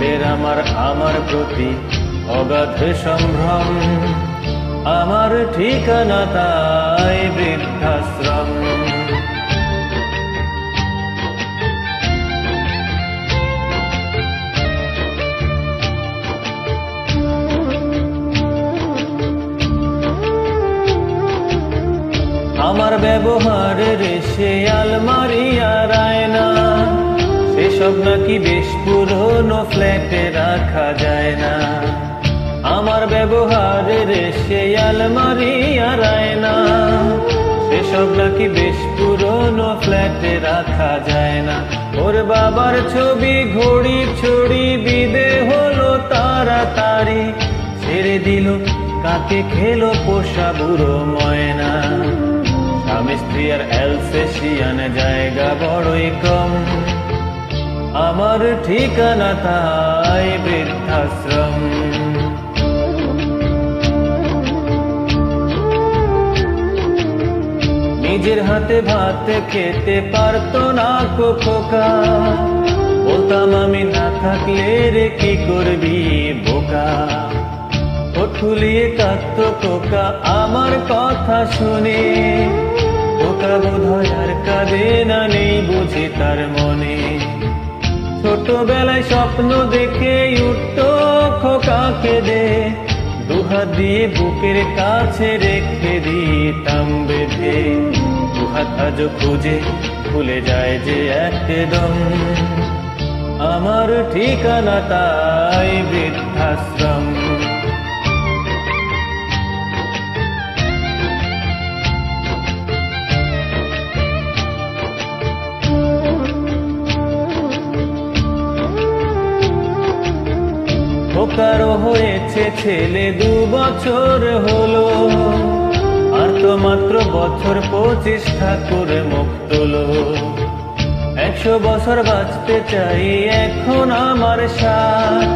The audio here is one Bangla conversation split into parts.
ছেলের আমার আমার প্রতি অগাধ সম্ভ্রম। আমার ঠিকানা তাই বৃদ্ধাশ্রম। আমার ব্যবহারের সে আলমারি আর আয়না সেসব নাকি বেশ পুরনো ফ্ল্যাটে রাখা যায় না। আমার ব্যবহারের সে আলমারি আর আয়না সেসব নাকি বেশ পুরনো ফ্ল্যাটে রাখা যায় না। ওর বাবার ছবি ঘড়ি ছড়ি বিদে হলো তাড়াতাড়ি। ছেড়ে দিল, কাকে খেলো পোষা বুড়ো ময়না। স্বামী স্ত্রী আর অ্যালসেশিয়ান জায়গা বড়ই কম। আমার ঠিকানা তাই বৃদ্ধাশ্রম। নিজের হাতে ভাত খেতে পারতো না কো খোকা। বলতাম, আমি না থাকলে রে কি করবি বোকা? ঠোঁট ফুলিয়ে কাঁদত খোকা আমার কথা শুনে। খোকা বোধ আর কাঁদে না নেই বুঝি তার মনে। ছোটবেলায় স্বপ্ন দেখে উঠত খোকা দে দুহাত দিয়ে বুকের কাছে রেখে দিতাম বেঁধে। দুহাত আজ খুঁজে, ভুলে যায় যে একদম। আমার ঠিকানা তাই বৃদ্ধাশ্রম। খোকারও হয়েছে, ছেলে দু বছর হলো। আর তো মাত্র বছর পঁচিশ ঠাকুর মুখ তোলো একশো বছর বাঁচতে চাই এখন আমার সাথ।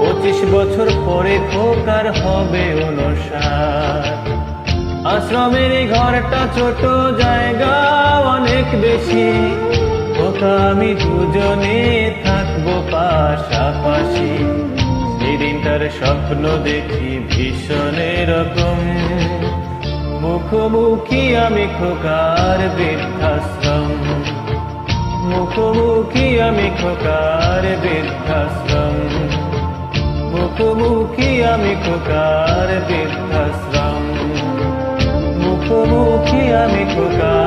পঁচিশ বছর পরে খোকার হবে অনুসার। আশ্রমের ঘরটা ছোট জায়গা অনেক বেশি। খোকা আমি দুজনে থাকব পাশাপাশি। সেদিনটার স্বপ্ন দেখি ভীষণ এরকম। মুখোমুখি আমি খোকার বৃদ্ধাশ্রম। মুখোমুখি আমি খোকার বৃদ্ধাশ্রম। মুখোমুখি আমি খোকার বৃদ্ধাশ্রম। মুখোমুখি আমি খোকার